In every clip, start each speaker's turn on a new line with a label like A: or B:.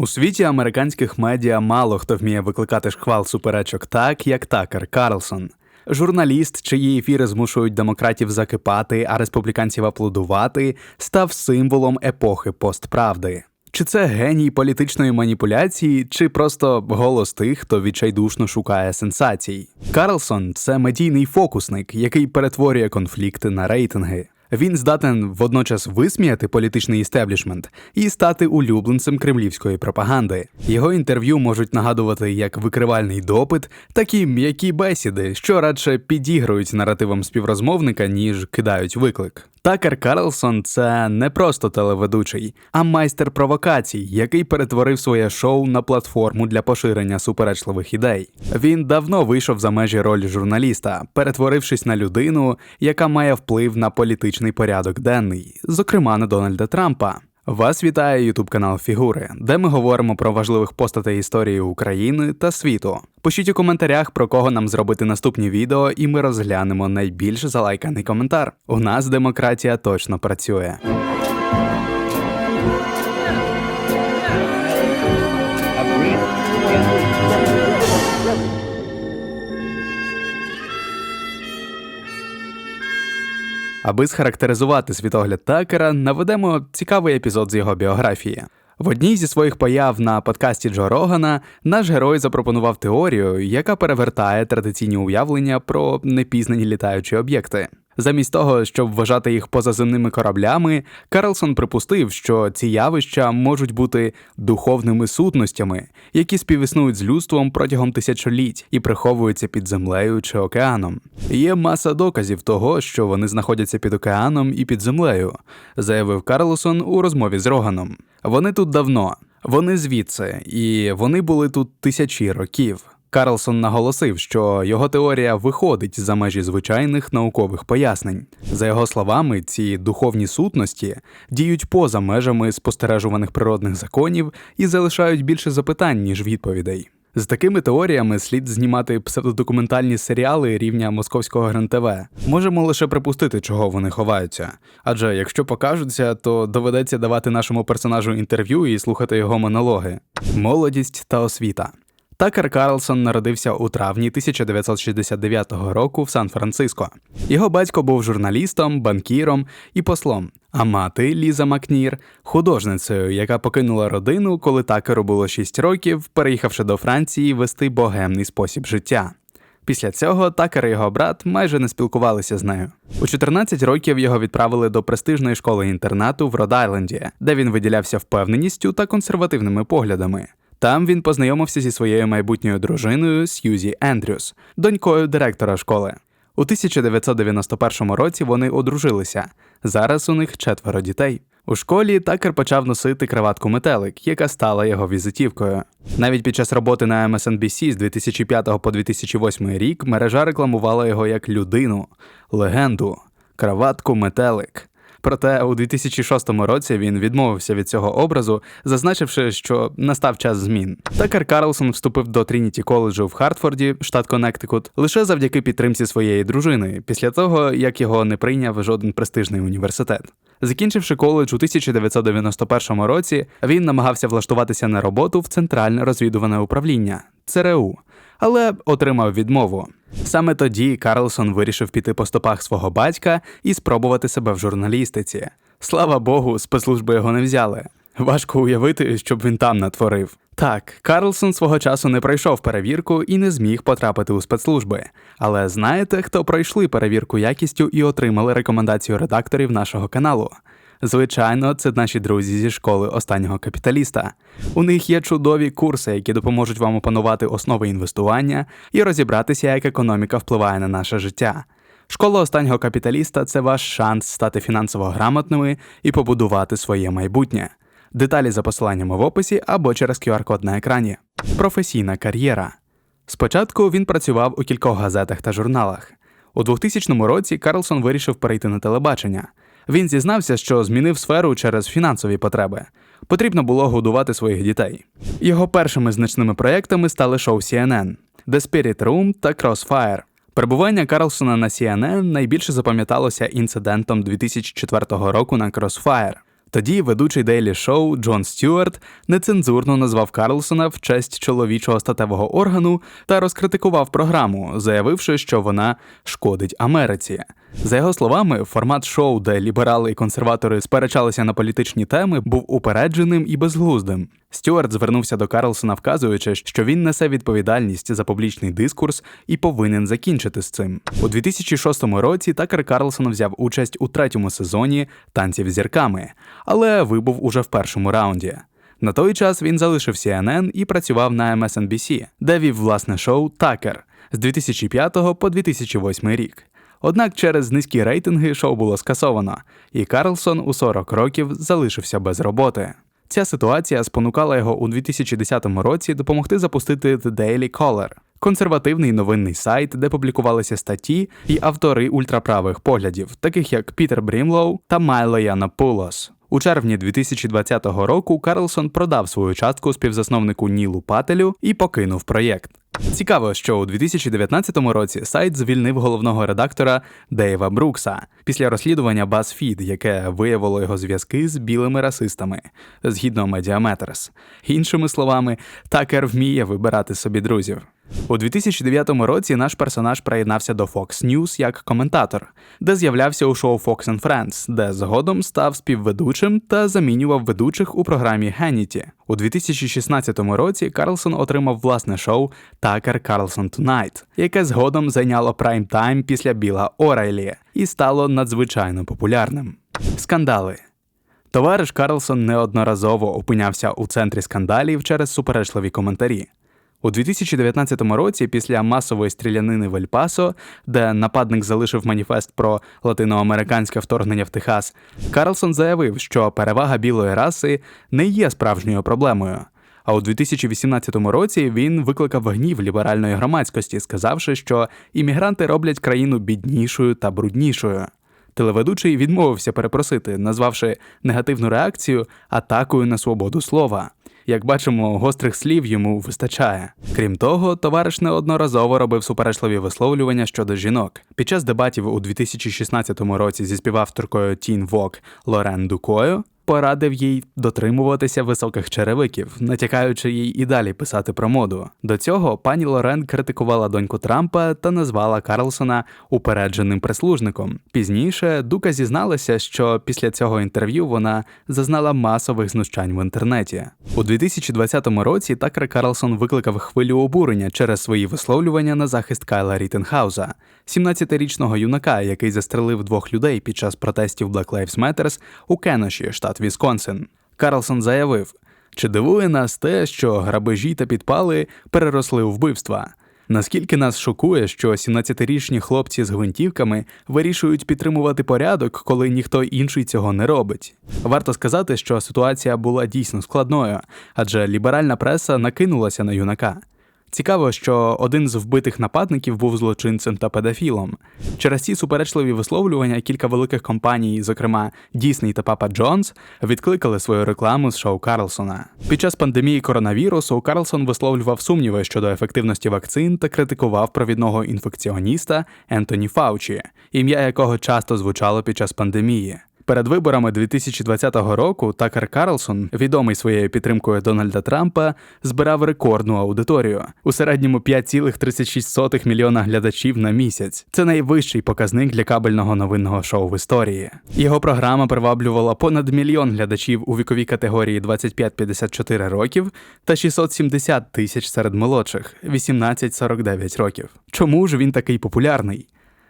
A: У світі американських медіа мало хто вміє викликати шквал суперечок так, як Такер Карлсон. Журналіст, чиї ефіри змушують демократів закипати, а республіканців аплодувати, став символом епохи постправди. Чи це геній політичної маніпуляції, чи просто голос тих, хто відчайдушно шукає сенсацій? Карлсон це медійний фокусник, який перетворює конфлікти на рейтинги. Він здатен водночас висміяти політичний істеблішмент і стати улюбленцем кремлівської пропаганди. Його інтерв'ю можуть нагадувати як викривальний допит, так і м'які бесіди, що радше підігрують наративам співрозмовника, ніж кидають виклик. Такер Карлсон це не просто телеведучий, а майстер провокацій, який перетворив своє шоу на платформу для поширення суперечливих ідей. Він давно вийшов за межі ролі журналіста, перетворившись на людину, яка має вплив на політичний порядок денний, зокрема на Дональда Трампа. Вас вітає Ютуб канал Фігури, де ми говоримо про важливих постатей історії України та світу. Пишіть у коментарях, про кого нам зробити наступні відео, і ми розглянемо найбільш залайканий коментар. У нас демократія точно працює. Аби схарактеризувати світогляд Такера, наведемо цікавий епізод з його біографії. В одній зі своїх появ на подкасті Джо Рогана наш герой запропонував теорію, яка перевертає традиційні уявлення про непізнані літаючі об'єкти. Замість того, щоб вважати їх позаземними кораблями, Карлсон припустив, що ці явища можуть бути духовними сутностями, які співіснують з людством протягом тисячоліть і приховуються під землею чи океаном. Є маса доказів того, що вони знаходяться під океаном і під землею, заявив Карлсон у розмові з Роганом. Вони тут давно, вони звідси, і вони були тут тисячі років. Карлсон наголосив, що його теорія виходить за межі звичайних наукових пояснень. За його словами, ці духовні сутності діють поза межами спостережуваних природних законів і залишають більше запитань, ніж відповідей. З такими теоріями слід знімати псевдодокументальні серіали рівня московського ГРНТВ. Можемо лише припустити, чого вони ховаються. Адже якщо покажуться, то доведеться давати нашому персонажу інтерв'ю і слухати його монологи. Молодість та освіта. Такер Карлсон народився у травні 1969 року в Сан-Франциско. Його батько був журналістом, банкіром і послом, а мати Ліза Макнір художницею, яка покинула родину, коли Такеру було 6 років, переїхавши до Франції вести богемний спосіб життя. Після цього Такер і його брат майже не спілкувалися з нею. У 14 років його відправили до престижної школи інтернату в Род-Айленді, де він виділявся впевненістю та консервативними поглядами. Там він познайомився зі своєю майбутньою дружиною Сьюзі Ендрюс, донькою директора школи. У 1991 році вони одружилися. Зараз у них четверо дітей. У школі такер почав носити краватку метелик, яка стала його візитівкою. Навіть під час роботи на MSNBC з 2005 по 2008 рік мережа рекламувала його як людину, легенду, краватку метелик. Проте у 2006 році він відмовився від цього образу, зазначивши, що настав час змін. Такер Карлсон вступив до Трініті коледжу в Хартфорді, штат Коннектикут, лише завдяки підтримці своєї дружини, після того як його не прийняв жоден престижний університет. Закінчивши коледж у 1991 році, він намагався влаштуватися на роботу в центральне розвідуване управління ЦРУ, але отримав відмову. Саме тоді Карлсон вирішив піти по стопах свого батька і спробувати себе в журналістиці. Слава Богу, спецслужби його не взяли. Важко уявити, щоб він там натворив. Так, Карлсон свого часу не пройшов перевірку і не зміг потрапити у спецслужби. Але знаєте, хто пройшли перевірку якістю і отримали рекомендацію редакторів нашого каналу? Звичайно, це наші друзі зі школи останнього капіталіста. У них є чудові курси, які допоможуть вам опанувати основи інвестування і розібратися, як економіка впливає на наше життя. Школа останнього капіталіста це ваш шанс стати фінансово грамотними і побудувати своє майбутнє. Деталі за посиланнями в описі або через QR-код на екрані. Професійна кар'єра. Спочатку він працював у кількох газетах та журналах. У 2000 році Карлсон вирішив перейти на телебачення. Він зізнався, що змінив сферу через фінансові потреби. Потрібно було годувати своїх дітей. Його першими значними проєктами стали шоу CNN, The Spirit Room та Crossfire. Перебування Карлсона на CNN найбільше запам'яталося інцидентом 2004 року на Crossfire. Тоді ведучий Дейлі Шоу Джон Стюарт нецензурно назвав Карлсона в честь чоловічого статевого органу та розкритикував програму, заявивши, що вона шкодить Америці. За його словами, формат шоу, де ліберали і консерватори сперечалися на політичні теми, був упередженим і безглуздим. Стюарт звернувся до Карлсона, вказуючи, що він несе відповідальність за публічний дискурс і повинен закінчити з цим. У 2006 році Такер Карлсон взяв участь у третьому сезоні танців з зірками, але вибув уже в першому раунді. На той час він залишив CNN і працював на MSNBC, де вів власне шоу Такер з 2005 по 2008 рік. Однак через низькі рейтинги шоу було скасовано, і Карлсон у 40 років залишився без роботи. Ця ситуація спонукала його у 2010 році допомогти запустити The Daily Caller – консервативний новинний сайт, де публікувалися статті і автори ультраправих поглядів, таких як Пітер Брімлоу та Майло Янопулос. У червні 2020 року Карлсон продав свою частку співзасновнику Нілу Пателю і покинув проєкт. Цікаво, що у 2019 році сайт звільнив головного редактора Дейва Брукса після розслідування BuzzFeed, яке виявило його зв'язки з білими расистами згідно Mediameters. Іншими словами, такер вміє вибирати собі друзів. У 2009 році наш персонаж приєднався до Fox News як коментатор, де з'являвся у шоу Fox and Friends, де згодом став співведучим та замінював ведучих у програмі Hannity. У 2016 році Карлсон отримав власне шоу Tucker Carlson Tonight, яке згодом зайняло прайм-тайм після Біла Орайлі і стало надзвичайно популярним. Скандали. Товариш Карлсон неодноразово опинявся у центрі скандалів через суперечливі коментарі. У 2019 році, після масової стрілянини в Ель-Пасо, де нападник залишив маніфест про латиноамериканське вторгнення в Техас, Карлсон заявив, що перевага білої раси не є справжньою проблемою. А у 2018 році він викликав гнів ліберальної громадськості, сказавши, що іммігранти роблять країну біднішою та бруднішою. Телеведучий відмовився перепросити, назвавши негативну реакцію атакою на свободу слова. Як бачимо, гострих слів йому вистачає. Крім того, товариш неодноразово робив суперечливі висловлювання щодо жінок. Під час дебатів у 2016 році зі співавторкою Тін Вок Лорен Дукою порадив їй дотримуватися високих черевиків, натякаючи їй і далі писати про моду. До цього пані Лорен критикувала доньку Трампа та назвала Карлсона упередженим прислужником. Пізніше Дука зізналася, що після цього інтерв'ю вона зазнала масових знущань в інтернеті. У 2020 році Такер Карлсон викликав хвилю обурення через свої висловлювання на захист Кайла Рітенхауза, 17-річного юнака, який застрелив двох людей під час протестів Black Lives Matter у Кеноші, штат Вісконсин. Карлсон заявив: чи дивує нас те, що грабежі та підпали переросли у вбивства? Наскільки нас шокує, що 17-річні хлопці з гвинтівками вирішують підтримувати порядок, коли ніхто інший цього не робить? Варто сказати, що ситуація була дійсно складною, адже ліберальна преса накинулася на юнака. Цікаво, що один з вбитих нападників був злочинцем та педофілом. Через ці суперечливі висловлювання кілька великих компаній, зокрема Disney та Papa John's, відкликали свою рекламу з шоу Карлсона. Під час пандемії коронавірусу Карлсон висловлював сумніви щодо ефективності вакцин та критикував провідного інфекціоніста Ентоні Фаучі, ім'я якого часто звучало під час пандемії. Перед виборами 2020 року Такер Карлсон, відомий своєю підтримкою Дональда Трампа, збирав рекордну аудиторію у середньому 5,36 мільйона глядачів на місяць. Це найвищий показник для кабельного новинного шоу в історії. Його програма приваблювала понад мільйон глядачів у віковій категорії 25-54 років та 670 тисяч серед молодших 18-49 років. Чому ж він такий популярний?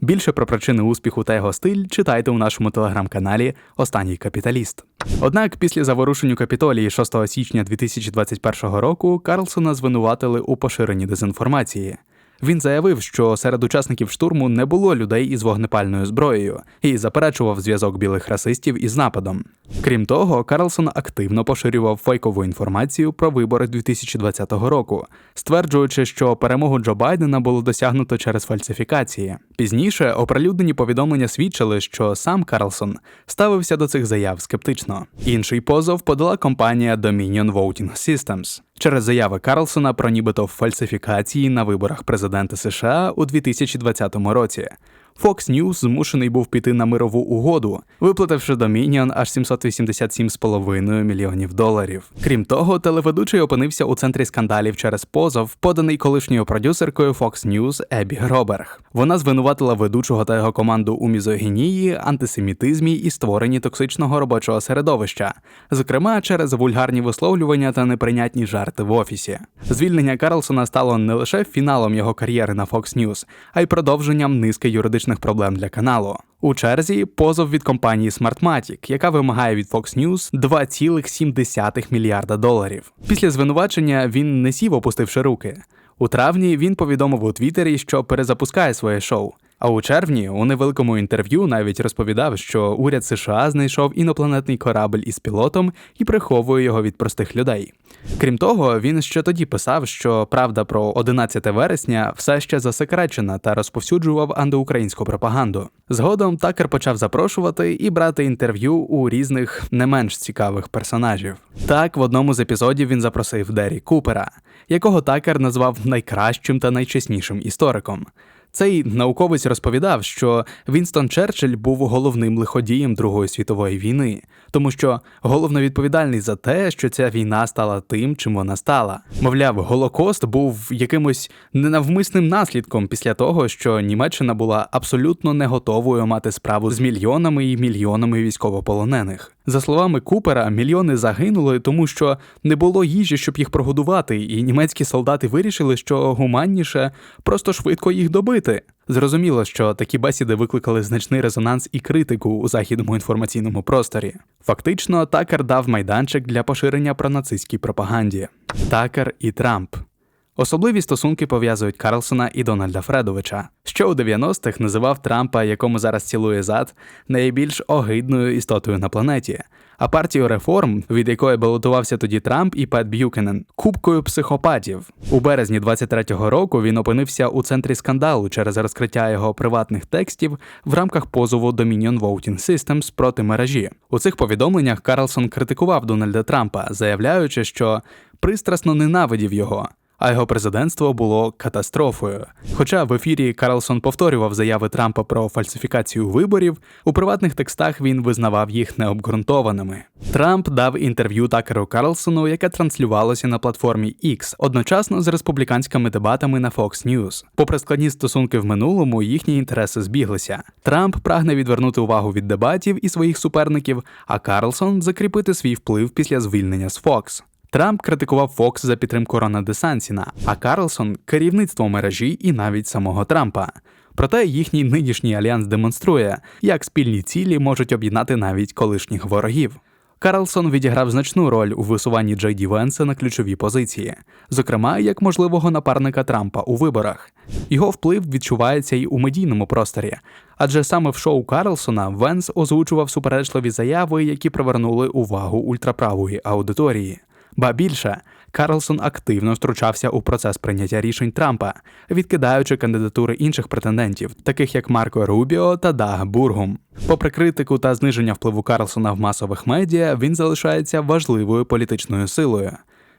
A: Більше про причини успіху та його стиль читайте у нашому телеграм-каналі Останній капіталіст. Однак, після заворушення капітолії 6 січня 2021 року Карлсона звинуватили у поширенні дезінформації. Він заявив, що серед учасників штурму не було людей із вогнепальною зброєю і заперечував зв'язок білих расистів із нападом. Крім того, Карлсон активно поширював фейкову інформацію про вибори 2020 року, стверджуючи, що перемогу Джо Байдена було досягнуто через фальсифікації. Пізніше оприлюднені повідомлення свідчили, що сам Карлсон ставився до цих заяв скептично. Інший позов подала компанія Dominion Voting Systems через заяви Карлсона про нібито фальсифікації на виборах президента США у 2020 році. Fox News змушений був піти на мирову угоду, виплативши Dominion аж 787,5 мільйонів доларів. Крім того, телеведучий опинився у центрі скандалів через позов, поданий колишньою продюсеркою Fox News Ебі Гроберг. Вона звинуватила ведучого та його команду у мізогінії, антисемітизмі і створенні токсичного робочого середовища, зокрема через вульгарні висловлювання та неприйнятні жарти в офісі. Звільнення Карлсона стало не лише фіналом його кар'єри на Fox News, а й продовженням низки юридичних проблем для каналу. У черзі позов від компанії Smartmatic, яка вимагає від Fox News 2,7 мільярда доларів. Після звинувачення він не сів, опустивши руки. У травні він повідомив у Твіттері, що перезапускає своє шоу. А у червні у невеликому інтерв'ю навіть розповідав, що уряд США знайшов інопланетний корабль із пілотом і приховує його від простих людей. Крім того, він ще тоді писав, що правда про 11 вересня все ще засекречена та розповсюджував антиукраїнську пропаганду. Згодом такер почав запрошувати і брати інтерв'ю у різних не менш цікавих персонажів. Так, в одному з епізодів він запросив Дері Купера, якого такер назвав найкращим та найчеснішим істориком. Цей науковець розповідав, що Вінстон Черчилль був головним лиходієм Другої світової війни, тому що головно відповідальний за те, що ця війна стала тим, чим вона стала. Мовляв, Голокост був якимось ненавмисним наслідком після того, що Німеччина була абсолютно не готовою мати справу з мільйонами і мільйонами військовополонених. За словами Купера, мільйони загинули, тому що не було їжі, щоб їх прогодувати, і німецькі солдати вирішили, що гуманніше просто швидко їх добити. Зрозуміло, що такі бесіди викликали значний резонанс і критику у західному інформаційному просторі. Фактично, Такер дав майданчик для поширення про нацистській пропаганді. Такер і Трамп. Особливі стосунки пов'язують Карлсона і Дональда Фредовича, що у 90-х називав Трампа, якому зараз цілує зад, найбільш огидною істотою на планеті, а партію реформ, від якої балотувався тоді Трамп і Пет Б'юкенен, кубкою психопатів. У березні 23-го року він опинився у центрі скандалу через розкриття його приватних текстів в рамках позову Dominion Voting Systems проти мережі. У цих повідомленнях Карлсон критикував Дональда Трампа, заявляючи, що пристрасно ненавидів його а його президентство було катастрофою. Хоча в ефірі Карлсон повторював заяви Трампа про фальсифікацію виборів, у приватних текстах він визнавав їх необґрунтованими. Трамп дав інтерв'ю Такеру Карлсону, яке транслювалося на платформі X, одночасно з республіканськими дебатами на Fox News. Попри складні стосунки в минулому, їхні інтереси збіглися. Трамп прагне відвернути увагу від дебатів і своїх суперників, а Карлсон закріпити свій вплив після звільнення з Fox. Трамп критикував Фокс за підтримку Рона Десансіна, а Карлсон керівництво мережі і навіть самого Трампа. Проте їхній нинішній альянс демонструє, як спільні цілі можуть об'єднати навіть колишніх ворогів. Карлсон відіграв значну роль у висуванні Джей Ді Венса на ключові позиції, зокрема як можливого напарника Трампа у виборах. Його вплив відчувається й у медійному просторі, адже саме в шоу Карлсона Венс озвучував суперечливі заяви, які привернули увагу ультраправої аудиторії. Ба більше, Карлсон активно втручався у процес прийняття рішень Трампа, відкидаючи кандидатури інших претендентів, таких як Марко Рубіо та Даг Бургум. Попри критику та зниження впливу Карлсона в масових медіа, він залишається важливою політичною силою.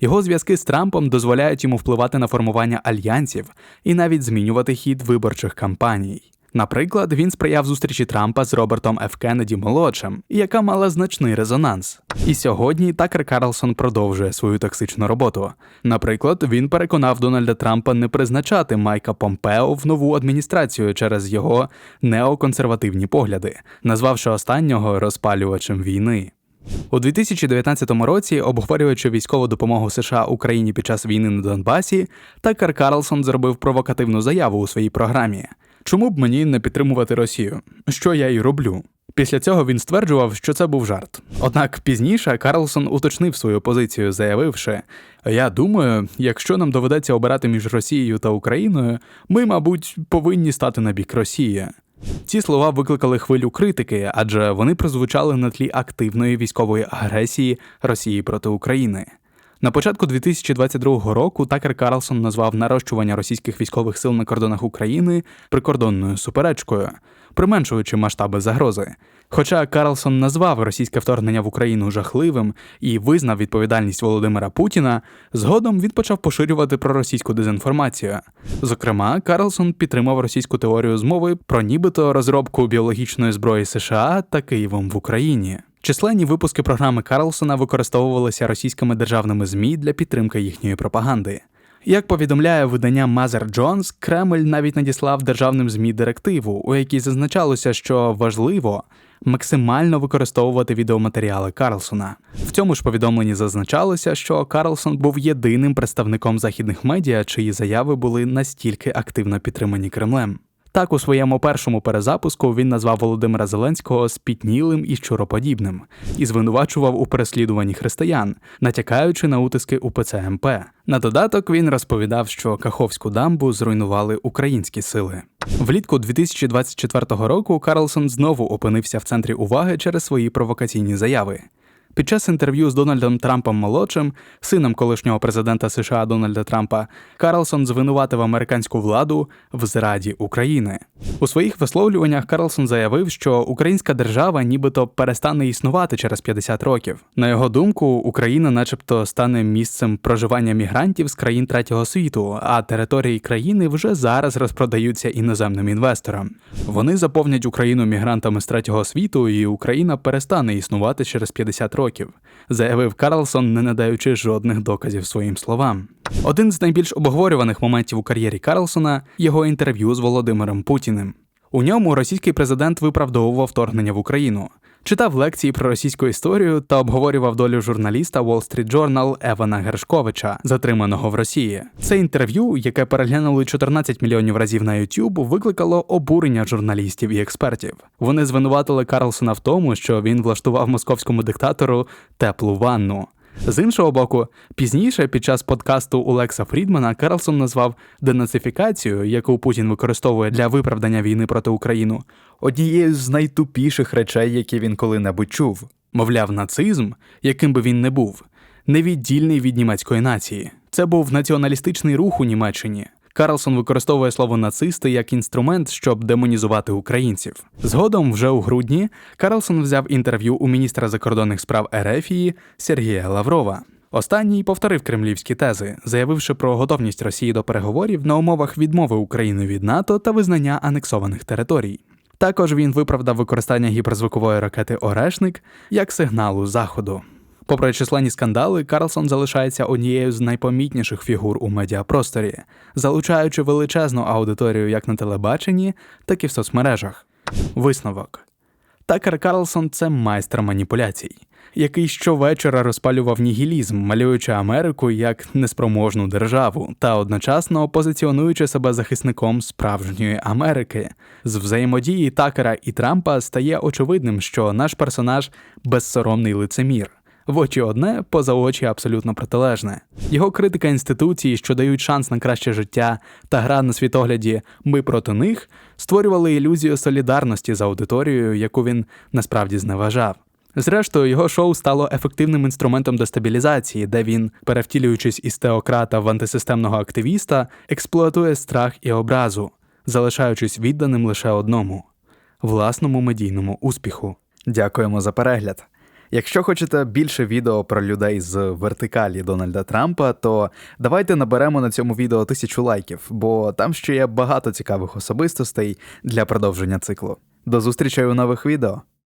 A: Його зв'язки з Трампом дозволяють йому впливати на формування альянсів і навіть змінювати хід виборчих кампаній. Наприклад, він сприяв зустрічі Трампа з Робертом Ф. Кеннеді молодшим, яка мала значний резонанс. І сьогодні Такер Карлсон продовжує свою токсичну роботу. Наприклад, він переконав Дональда Трампа не призначати Майка Помпео в нову адміністрацію через його неоконсервативні погляди, назвавши останнього розпалювачем війни. У 2019 році, обговорюючи військову допомогу США Україні під час війни на Донбасі, Такер Карлсон зробив провокативну заяву у своїй програмі. Чому б мені не підтримувати Росію? Що я й роблю? Після цього він стверджував, що це був жарт. Однак пізніше Карлсон уточнив свою позицію, заявивши: Я думаю, якщо нам доведеться обирати між Росією та Україною, ми, мабуть, повинні стати на бік Росії. Ці слова викликали хвилю критики, адже вони прозвучали на тлі активної військової агресії Росії проти України. На початку 2022 року Такер Карлсон назвав нарощування російських військових сил на кордонах України прикордонною суперечкою, применшуючи масштаби загрози. Хоча Карлсон назвав російське вторгнення в Україну жахливим і визнав відповідальність Володимира Путіна, згодом він почав поширювати проросійську дезінформацію. Зокрема, Карлсон підтримав російську теорію змови про нібито розробку біологічної зброї США та Києвом в Україні. Численні випуски програми Карлсона використовувалися російськими державними ЗМІ для підтримки їхньої пропаганди. Як повідомляє видання Mother Jones, Кремль навіть надіслав державним ЗМІ директиву, у якій зазначалося, що важливо максимально використовувати відеоматеріали Карлсона. В цьому ж повідомленні зазначалося, що Карлсон був єдиним представником західних медіа, чиї заяви були настільки активно підтримані Кремлем. Так, у своєму першому перезапуску він назвав Володимира Зеленського спітнілим і щуроподібним і звинувачував у переслідуванні християн, натякаючи на утиски УПЦ МП. На додаток він розповідав, що Каховську дамбу зруйнували українські сили. Влітку 2024 року Карлсон знову опинився в центрі уваги через свої провокаційні заяви. Під час інтерв'ю з Дональдом Трампом молодшим, сином колишнього президента США Дональда Трампа, Карлсон звинуватив американську владу в зраді України. У своїх висловлюваннях Карлсон заявив, що українська держава нібито перестане існувати через 50 років. На його думку, Україна, начебто, стане місцем проживання мігрантів з країн третього світу, а території країни вже зараз розпродаються іноземним інвесторам. Вони заповнять Україну мігрантами з третього світу, і Україна перестане існувати через 50 років років, заявив Карлсон, не надаючи жодних доказів своїм словам. Один з найбільш обговорюваних моментів у кар'єрі Карлсона його інтерв'ю з Володимиром Путіним. У ньому російський президент виправдовував вторгнення в Україну, читав лекції про російську історію та обговорював долю журналіста Wall Street Journal Евана Гершковича, затриманого в Росії. Це інтерв'ю, яке переглянули 14 мільйонів разів на YouTube, викликало обурення журналістів і експертів. Вони звинуватили Карлсона в тому, що він влаштував московському диктатору теплу ванну. З іншого боку, пізніше, під час подкасту Олекса Фрідмана, Карлсон назвав денацифікацію, яку Путін використовує для виправдання війни проти України, однією з найтупіших речей, які він коли-небудь чув. Мовляв, нацизм, яким би він не був, невіддільний від німецької нації. Це був націоналістичний рух у Німеччині. Карлсон використовує слово нацисти як інструмент, щоб демонізувати українців. Згодом, вже у грудні, Карлсон взяв інтерв'ю у міністра закордонних справ Ерефії Сергія Лаврова. Останній повторив кремлівські тези, заявивши про готовність Росії до переговорів на умовах відмови України від НАТО та визнання анексованих територій. Також він виправдав використання гіперзвукової ракети Орешник як сигналу Заходу. Попри численні скандали, Карлсон залишається однією з найпомітніших фігур у медіапросторі, залучаючи величезну аудиторію як на телебаченні, так і в соцмережах. Висновок Такер Карлсон це майстер маніпуляцій, який щовечора розпалював нігілізм, малюючи Америку як неспроможну державу та одночасно позиціонуючи себе захисником справжньої Америки. З взаємодії Такера і Трампа стає очевидним, що наш персонаж безсоромний лицемір. В очі одне, поза очі абсолютно протилежне. Його критика інституції, що дають шанс на краще життя, та гра на світогляді Ми проти них створювали ілюзію солідарності з аудиторією, яку він насправді зневажав. Зрештою, його шоу стало ефективним інструментом дестабілізації, де він, перевтілюючись із теократа в антисистемного активіста, експлуатує страх і образу, залишаючись відданим лише одному власному медійному успіху. Дякуємо за перегляд. Якщо хочете більше відео про людей з вертикалі Дональда Трампа, то давайте наберемо на цьому відео тисячу лайків, бо там ще є багато цікавих особистостей для продовження циклу. До зустрічей у нових відео.